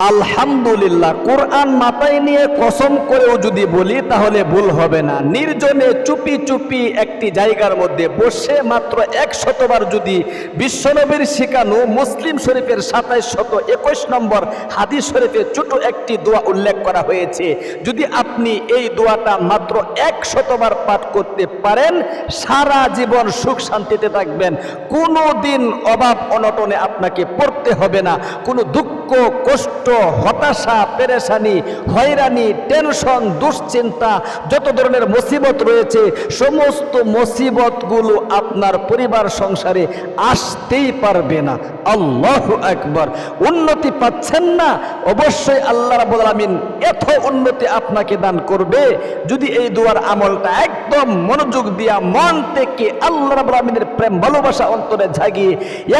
আলহামদুলিল্লাহ, কোরআন মাথায় নিয়ে কসম করেও যদি বলি, তাহলে ভুল হবে না। নির্জনে চুপি চুপি একটি জায়গার মধ্যে বসে মাত্র এক শতবার যদি বিশ্বনবীর শিখানো মুসলিম শরীফের সাতাইশ শত একুশ নম্বর হাদিস শরীফে ছোট একটি দোয়া উল্লেখ করা হয়েছে, যদি আপনি এই দোয়াটা মাত্র এক শতবার পাঠ করতে পারেন, সারা জীবন সুখ শান্তিতে থাকবেন। কোনো দিন অভাব অনটনে আপনাকে পড়তে হবে না। কোনো দুঃখ, কষ্ট হতাশা, পেরেশানি, হয়রানি, টেনশন, দুশ্চিন্তা, যত ধরনের মুসিবত রয়েছে, সমস্ত মুসিবতগুলো আপনার পরিবার সংসারে আসতেই পারবে না। আল্লাহ একবার উন্নতি পাচ্ছেন না, অবশ্যই আল্লাহ রাবুল আলমিন এত উন্নতি আপনাকে দান করবে। যদি এই দুয়ার আমলটা একদম মনোযোগ দিয়া মন থেকে আল্লাহ রাবুল আলমিনের প্রেম, ভালোবাসা অন্তরে জাগিয়ে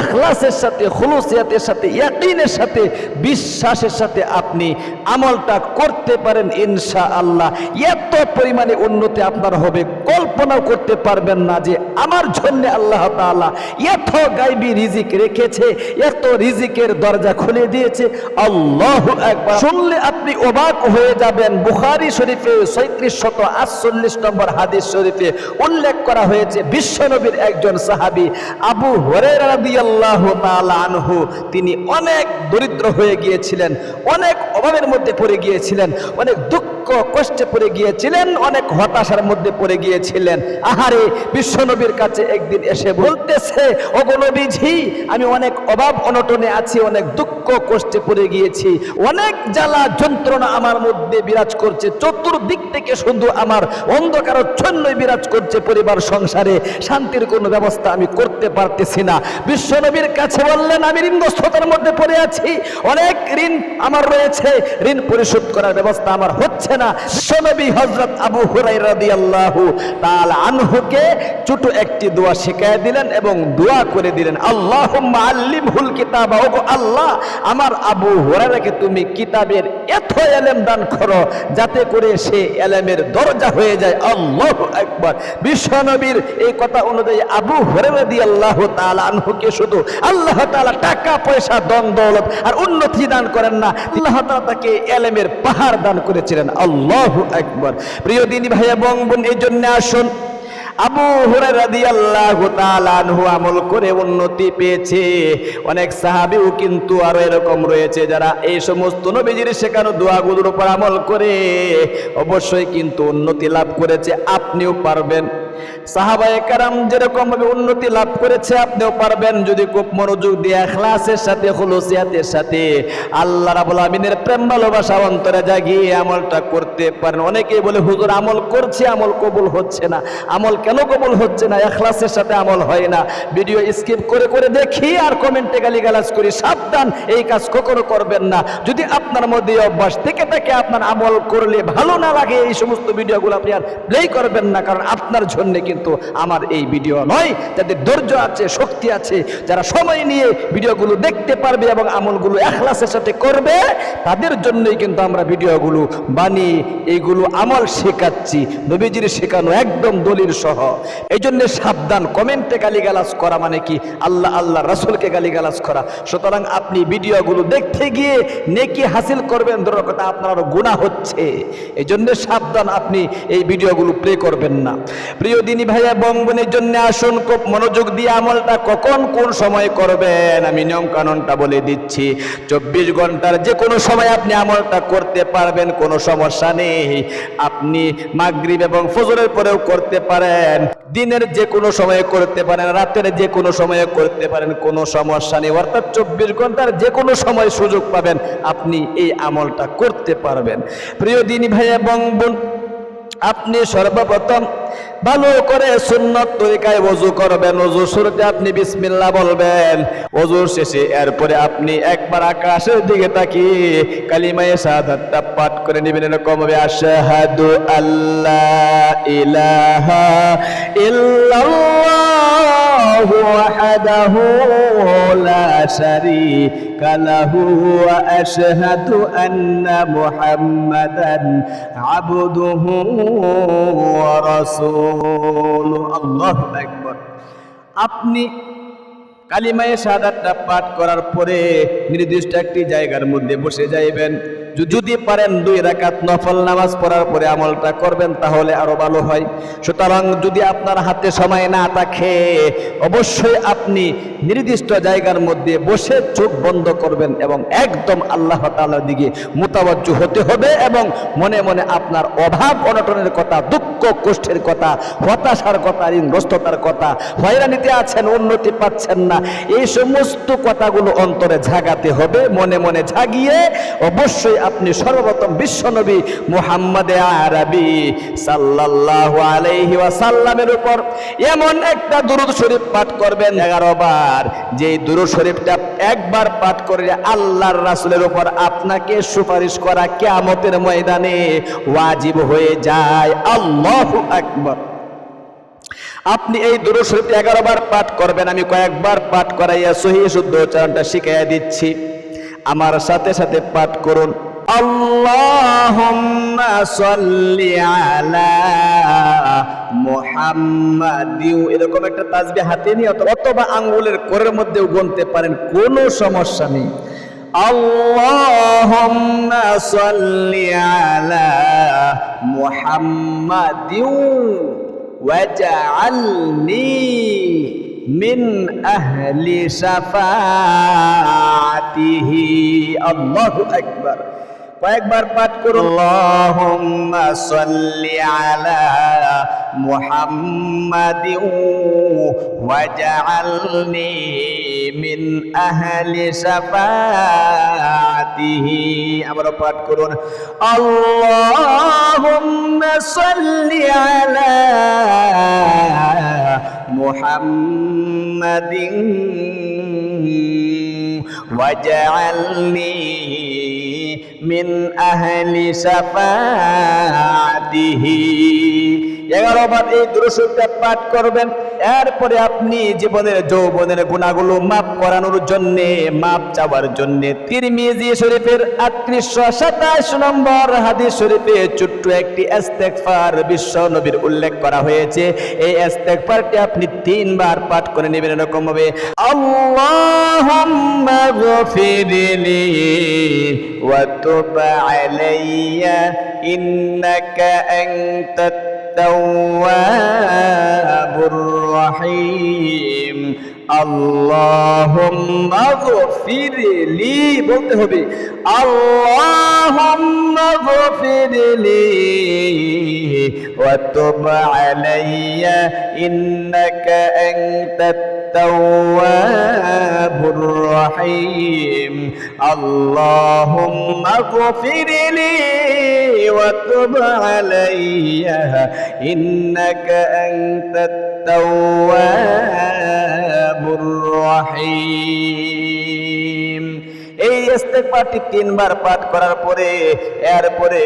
এখলাসের সাথে, খুলুসিয়াতের সাথে, ইয়াকিনের সাথে বিশ্বাসের সাথে আপনি আমলটা করতে পারেন ইনশা আল্লাহ এত পরিমাণে উন্নতি আপনার হবে, কল্পনাও করতে পারবেন না যে আমার জন্য আল্লাহ তাআলা এত গাইবি রিজিক রেখেছে, এত রিজিকের দরজা খুলে দিয়েছে। আল্লাহ একবার শুনলে আপনি অবাক হয়ে যাবেন। বুখারী শরীফে সৈত্রিশ শত আটচল্লিশ নম্বর হাদিস শরীফে উল্লেখ করা হয়েছে, বিশ্বনবীর একজন সাহাবি আবু হরেরা রাদিয়াল্লাহু তাআলা আনহু, তিনি অনেক দরিদ্র হয়ে গিয়েছিলেন। অনেক অভাবের মধ্যে পড়ে গিয়েছিলেন অনেক দুঃখ কষ্টে পড়ে গিয়েছিলেন, অনেক হতাশার মধ্যে পড়ে গিয়েছিলেন। আহারে, বিশ্বনবীর কাছে একদিন এসে বলতেছে অগণবীঝি আমি অনেক অভাব অনটনে আছি, অনেক দুঃখ কষ্টে পড়ে গিয়েছি। অনেক জ্বালা যন্ত্রণা আমার মধ্যে বিরাজ করছে, চতুর্দিক থেকে শুধু আমার অন্ধকার ছন্নই বিরাজ করছে পরিবার সংসারে। শান্তির কোনো ব্যবস্থা আমি করতে পারতেছি না। বিশ্বনবীর কাছে বললেন, আমি ঋণগ্রস্ততার মধ্যে পড়ে আছি। অনেক ঋণ আমার রয়েছে। ঋণ পরিশোধ করার ব্যবস্থা আমার হচ্ছে না। বিশ্বনবী হজরত আবু হুরাই রাদিয়াল্লাহু তাআলা আনহুকে ছোট একটি দোয়া শিখায় দিলেন এবং দোয়া করে দিলেন, আল্লাহুম্মা আল্লিমহুল কিতাবা। ওগো আল্লাহ, আমার আবু হুরায়রাকে তুমি কিতাবের এত এলেম দান করো যাতে করে সে এলেমের দরজা হয়ে যায়। আল্লাহু আকবার। বিশ্বনবীর এই কথা অনুযায়ী আবু হুরায়রা আল্লাহ তাআলা আনহুকে শুধু আল্লাহ তালা টাকা, পয়সা দন দৌলত আর উন্নতি দান করেন না, আল্লাহ তাআলা তাকে এলেমের পাহাড় দান করেছিলেন। আল্লাহু একবার প্রিয় দিনী ভাই এবং বোন, এই জন্য আসুন। আমল করে উন্নতি পেয়েছে। অনেক কিন্তু আরও এরকম রয়েছে, যারা এই সমস্ত শেখানো উপর আমল করে অবশ্যই কিন্তু উন্নতি লাভ করেছে। আপনিও পারবেন। কারাম যেরকম ভাবে উন্নতি লাভ করেছে, আপনিও পারবেন যদি খুব মনোযোগ সাথে আমিনের করতে পারেন। বলে আমল করছে, আমল কবুল হচ্ছে না। আমল কেন কবুল হচ্ছে না? এখলাসের সাথে আমল হয় না। ভিডিও স্কিপ করে করে দেখি আর কমেন্টে গালিগালাজ করি, সাবধান, এই কাজ কখনো করবেন না। যদি আপনার মধ্যে অভ্যাস থেকে থাকে, আপনার আমল করলে ভালো না লাগে, এই সমস্ত ভিডিওগুলো আপনি আর প্লে করবেন না, কারণ আপনার জন্য কিন্তু আমার এই ভিডিও নয়। যাদের ধৈর্য আছে, শক্তি আছে, যারা সময় নিয়ে ভিডিওগুলো দেখতে পারবে এবং আমলগুলো এখলাসের সাথে করবে, তাদের জন্যই কিন্তু আমরা ভিডিওগুলো বানিয়ে এইগুলো আমল শেখাচ্ছি। নবীজির শেখানো একদম দলিল সহ। এই জন্য সাবধান, কমেন্টে গালিগালাজ করা মানে কি? আল্লাহ আল্লাহ, রাসুলকে গালিগালাজ করা। সুতরাং আপনি ভিডিওগুলো দেখতে গিয়ে নেকি হাসিল করবেন ধরো কথা আপনার গুণা হচ্ছে। এই জন্য সাবধান আপনি এই ভিডিওগুলো প্লে করবেন না। প্রিয় দিনী ভাইয়া বঙ্গনের জন্য আসুন, খুব মনোযোগ দিয়ে আমলটা কখন কোন সময় করবেন? আমি নিয়ম কানুনটা বলে দিচ্ছি। চব্বিশ ঘণ্টার যে কোনো সময় আপনি আমলটা করতে পারবেন, কোনো সমস্যা নেই। আপনি মাগরিব এবং ফজরের পরেও করতে পারেন। দিনের যে কোনো সময়ে করতে পারেন, রাতের যে কোনো সময়ে করতে পারেন, কোনো সমস্যা নেই। অর্থাৎ চব্বিশ ঘণ্টার যে কোনো সময় সুযোগ পাবেন, আপনি এই আমলটা করতে পারবেন। প্রিয় দিনী ভাই এবং বোন আপনি সর্বপ্রথম ভালো করে সুন্নত তরিকায় ওযু করবেন ওযু শুরুতে আপনি বিসমিল্লাহ বলবেন ওযু শেষে এরপরে আপনি একবার আকাশের দিকে তাকিয়ে কালিমায়ে শাহাদাতটা পাঠ করে নেবেন, এরকম হবে, আশহাদু আল্লাহ ইলাহা ইল্লাল্লাহ ওয়াহদাহু লা শারীকা লাহু ওয়া আশহাদু আন্না মুহাম্মাদান আবদুহু ওয়া রাসূলুহু আল্লাহু আকবার। আপনি কালিমায়ে শাহাদাতটা পাঠ করার পরে নির্দিষ্ট একটি জায়গার মধ্যে বসে যাইবেন। যদি পারেন দুই রাকাত নফল নামাজ পড়ার পরে আমলটা করবেন, তাহলে আরও ভালো হয়। সুতরাং যদি আপনার হাতে সময় না থাকে, অবশ্যই আপনি নির্দিষ্ট জায়গার মধ্যে বসে চোখ বন্ধ করবেন এবং একদম আল্লাহ তাআলার দিকে মোতাবজ্জ হতে হবে এবং মনে মনে আপনার অভাব অনটনের কথা, দুঃখ, কষ্টের কথা, হতাশার কথা, ঋণগ্রস্ততার কথা, হয়রানিতে আছেন, উন্নতি পাচ্ছেন না, এই সমস্ত কথাগুলো অন্তরে ঝাগাতে হবে, মনে মনে ঝাগিয়ে অবশ্যই আপনি সর্বপ্রথম বিশ্বনবী মুহাম্মদ আরবি সাল্লাল্লাহু আলাইহি ওয়াসাল্লামের উপর এমন একটা দুরূদ শরীফ পাঠ করবেন, এগারো বার। যেই দুরূদ শরীফটা একবার পাঠ করে আল্লাহর রাসূলের উপর আপনাকে সুপারিশ করা কিয়ামতের ময়দানে ওয়াজিব হয়ে যায়। আল্লাহু আকবার। আপনি এই দুরূদ শরীফ এগারো বার পাঠ করবেন, আমি কয়েকবার পাঠ করাইয়া সহি শুদ্ধ উচ্চারণটা শিখাইয়া দিচ্ছি। আমার সাথে সাথে পাঠ করুন। আল্লাহুম্মা সাল্লি আলা মুহাম্মাদিউ এরকম একটা তাসবিহ হাতে নিয়ে অথবা- অথবা আঙ্গুলের কোরের মধ্যেও গুনতে পারেন কোনো সমস্যা নেই আল্লাহুম্মা সাল্লি আলা মুহাম্মাদিউ واجعلني من أهل شفاعته الله أكبر কয়েকবার পাঠ করুন। আল্লাহুম্মা সাল্লি আলা মুহাম্মাদি ওয়াজআলনি মিন আহলি সাফাআতিহি আবার পাঠ করুন। আল্লাহুম্মা সাল্লি আলা মুহাম্মাদিন ওয়াজআলনি من أهل شفاعته এগারো বার এই দুরুসুরটা পাঠ করবেন। এরপরে আপনি জীবনের যৌবনের গুণাগুলো মাপ করানোর জন্য মাপ চাওয়ার জন্য তিরমিজি শরীফের আটত্রিশশো সাতাশ নম্বর হাদিস শরীফে ছোট্ট একটি ইস্তেগফার বিশ্ব নবীর উল্লেখ করা হয়েছে। এই ইস্তেগফারটি আপনি তিনবার পাঠ করে নেবেন, এরকম ভাবে আল্লাহুম্মা ওয়া তুব আলাইয়া ইন্নাকা التواب الرحيم. اللهم اغفر لي বলতে হবে اللهم اغفر لي وتب علي إنك أنت التواب الرحيم اللهم اغفر لي وتب علي إنك أنت التواب الرحيم এই ইস্তেগফারটি তিনবার পাঠ করার পরে, এরপরে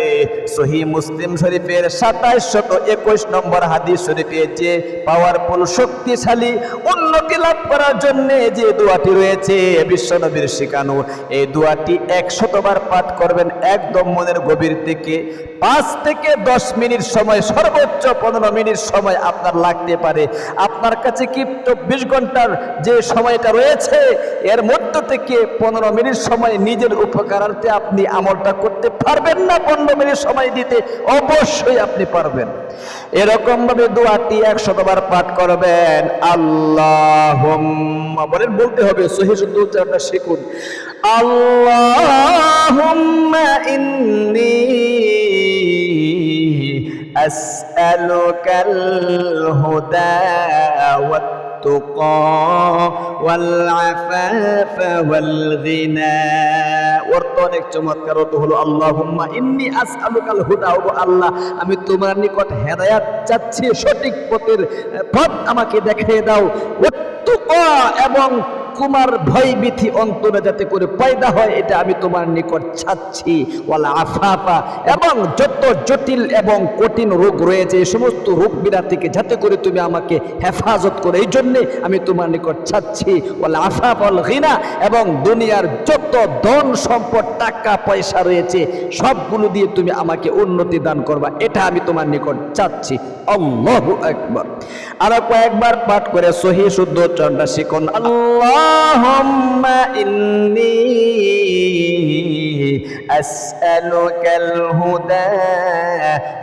সহি মুসলিম শরীফের সাতাইশ শত একুশ নম্বর হাদিস শরীফে যে পাওয়ারফুল শক্তিশালী উন্নতি লাভ করার জন্য যে দোয়াটি রয়েছে বিশ্বনবীর শিখানো, এই দোয়াটি একশতবার পাঠ করবেন একদম মনের গভীর থেকে। পাঁচ থেকে দশ মিনিট সময়, সর্বোচ্চ পনেরো মিনিট সময় আপনার লাগতে পারে। আপনার কাছে কি চব্বিশ ঘণ্টার যে সময়টা রয়েছে, এর মধ্য থেকে পনেরো মিনিট সময় নিজের উপকারার্থে আপনি আমলটা করতে পারবেন না পনেরো মিনিট সময় দিতে অবশ্যই আপনি পারবেন এরকম ভাবে দোয়াটি একশতবার পাঠ করবেন আল্লাহ বলেন বলতে হবে সহি শুদ্ধ উচ্চারণটা শিখুন আল্লাহুম্মা ইন্নী أسألك الهدى والتقى والعفاف والغنى অর্থ অনেক চমৎকার অর্থ হলো আল্লাহুম্মা ইন্নি আসআলুকাল হুদা ও আল্লাহ আমি তোমার নিকট হেদায়াত চাচ্ছি সঠিক পথের পথ আমাকে দেখিয়ে দাও ওয়াত্তুকা এবং লুকুমার ভয় ভীতি অন্তরে যাতে করে পয়দা হয়, এটা আমি তোমার নিকট চাচ্ছি। ওয়ালা আফাফা। এবং যত জটিল এবং কঠিন রোগ রয়েছে, এই সমস্ত রোগ বিরা থেকে যাতে করে তুমি আমাকে হেফাজত করে, এই জন্যে আমি তোমার নিকট চাচ্ছি। ওয়ালা আফাফ অল ঘিনা এবং দুনিয়ার যত ধন সম্পদ, টাকা, পয়সা রয়েছে, সবগুলো দিয়ে তুমি আমাকে উন্নতি দান করবা, এটা আমি তোমার নিকট চাচ্ছি। আল্লাহু আকবার। আর কয়েকবার পাঠ করে সহি, শুদ্ধ উচ্চারণটা শিখুন। اللهم إني أسألك الهدى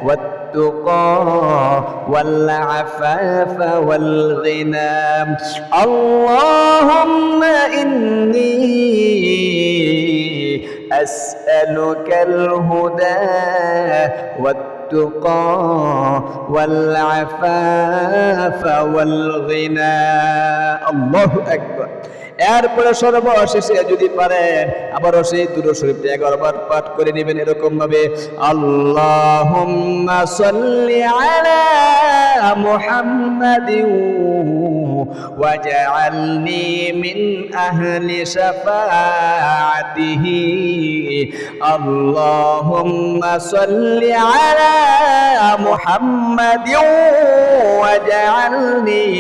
والتقى والعفاف والغنى. اللهم إني أسألك الهدى والتقى والعفاف والغنى. الله أكبر. এরপরে সর্বশেষে যদি পারে, আবারও সেই দুটো শরীফটা এগারোবার পাঠ করে নেবেন এরকম ভাবে আল্লাহ মুহাম্মাদিন واجعلني من أهل شفاعته اللهم صل على محمد واجعلني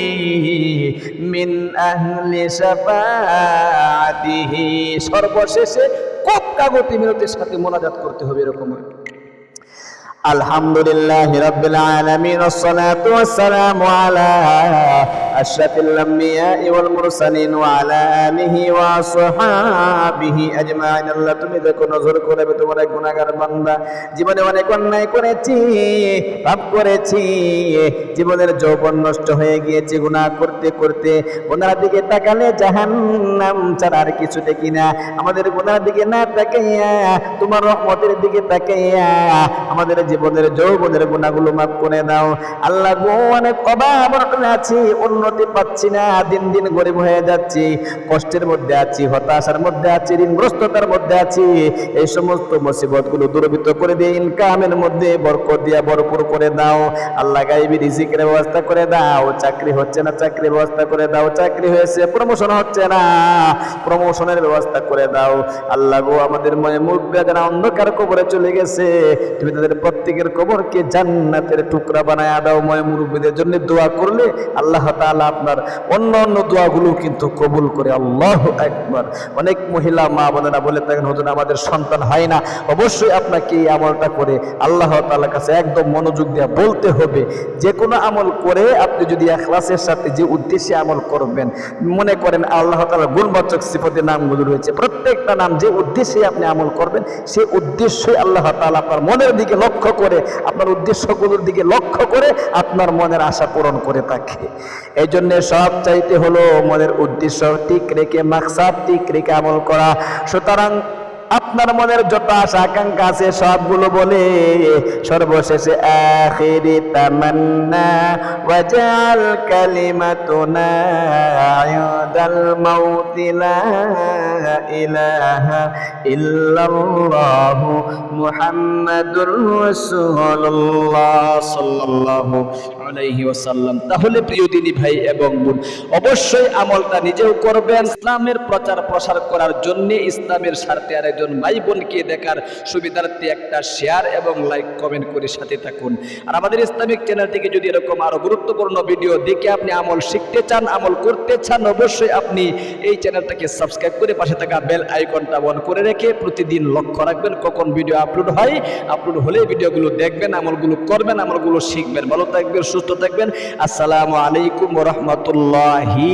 من أهل شفاعته সর্বশেষে খুব কাগতি মিনতির সাথে মোনাজাত করতে হবে এরকম الحمد لله رب العالمين والصلاة والسلام على أشرف الأنبياء والمرسلين وعلى آله وصحابه أجمعين আল্লাহ তুমি দেখো নজর করবে তোমার এক গুণাগার বান্দা জীবনে অনেক অন্যায় করেছি পাপ করেছি জীবনের যৌবন নষ্ট হয়ে গিয়েছে গুনাহ করতে করতে গুনার দিকে তাকালে জাহান্নাম ছাড়া আর কিছু দেখি না আমাদের গুনার দিকে না তাকাইয়া তোমার রহমতের দিকে তাকাইয়া আমাদের জীবনের যৌবনের গুণাগুলো মাফ করে দাও আল্লাহ গো অনেক অভাব অনটনে আছি উন্নতি পাচ্ছি না, দিন দিন গরিব হয়ে যাচ্ছি, কষ্টের মধ্যে আছি, হতাশার মধ্যে আছি, ঋণগ্রস্ততার মধ্যে আছি, এই সমস্ত মুসিবতগুলো দূরবীত করে দিয়ে ইনকামের মধ্যে বরকত দিয়া ভরপুর করে দাও। আল্লাহ গাইবি রিজিকের ব্যবস্থা করে দাও, চাকরি হচ্ছে না, চাকরির ব্যবস্থা করে দাও, চাকরি হয়েছে প্রমোশন হচ্ছে না প্রমোশনের ব্যবস্থা করে দাও। আল্লাহ গো, আমাদের মনে মুখ যারা অন্ধকার কবরে চলে গেছে, তুমি তাদের প্রত্যেকের কবরকে জান্নাতের টুকরা বানায় দাও ময় মুরব্বীদের জন্য দোয়া করলে আল্লাহ তাআলা আপনার অন্য অন্য দোয়াগুলো কিন্তু কবুল করে। আল্লাহ একবার অনেক মহিলা মা বোনেরা বলে থাকেন হতুন আমাদের সন্তান হয় না। অবশ্যই আপনাকে এই আমলটা করে আল্লাহ তাআলার কাছে একদম মনোযোগ দিয়ে বলতে হবে। যে কোনো আমল করে আপনি যদি এখলাসের সাথে যে উদ্দেশ্যে আমল করবেন, মনে করেন আল্লাহ তাআলার গুণবাচক সিফতের নামগুলো রয়েছে, প্রত্যেকটা নাম যে উদ্দেশ্যে আপনি আমল করবেন সেই উদ্দেশ্যই আল্লাহ তাআলা আপনার মনের দিকে লক্ষ্য করে, আপনার উদ্দেশ্যগুলোর দিকে লক্ষ্য করে আপনার মনের আশা পূরণ করে থাকে। এই জন্য সব চাইতে হলো মনের উদ্দেশ্য ঠিক রেখে, মাকসাদ ঠিক রেখে আমল করা। সুতরাং আপনার মনের যত আশা, আকাঙ্ক্ষা আছে, সবগুলো বলে সর্বশেষে, আখিরি তামান্না ওয়াজাল কালিমাতুনা আয়াদাল মাউতি লা ইলাহা ইল্লাল্লাহ মুহাম্মাদুর রাসূলুল্লাহ সাল্লাল্লাহু তাহলে প্রিয় দিনী ভাই এবং বোন, অবশ্যই আমলটা নিজেও করবেন। ইসলামের প্রচার প্রসার করার জন্য ইসলামের স্বার্থে আর একজন ভাই বোনকে দেখার সুবিধার্থে একটা শেয়ার এবং লাইক কমেন্ট করে সাথে থাকুন। আর আমাদের ইসলামিক চ্যানেল থেকে যদি এরকম আরও গুরুত্বপূর্ণ ভিডিও দেখে আপনি আমল শিখতে চান, আমল করতে চান, অবশ্যই আপনি এই চ্যানেলটাকে সাবস্ক্রাইব করে পাশে থাকা বেল আইকনটা অন করে রেখে প্রতিদিন লক্ষ্য রাখবেন কখন ভিডিও আপলোড হয়। আপলোড হলে ভিডিওগুলো দেখবেন, আমলগুলো করবেন, আমলগুলো শিখবেন। ভালো থাকবেন সুস্থ থাকবেন। আসসালামু আলাইকুম রহমতুল্লাহি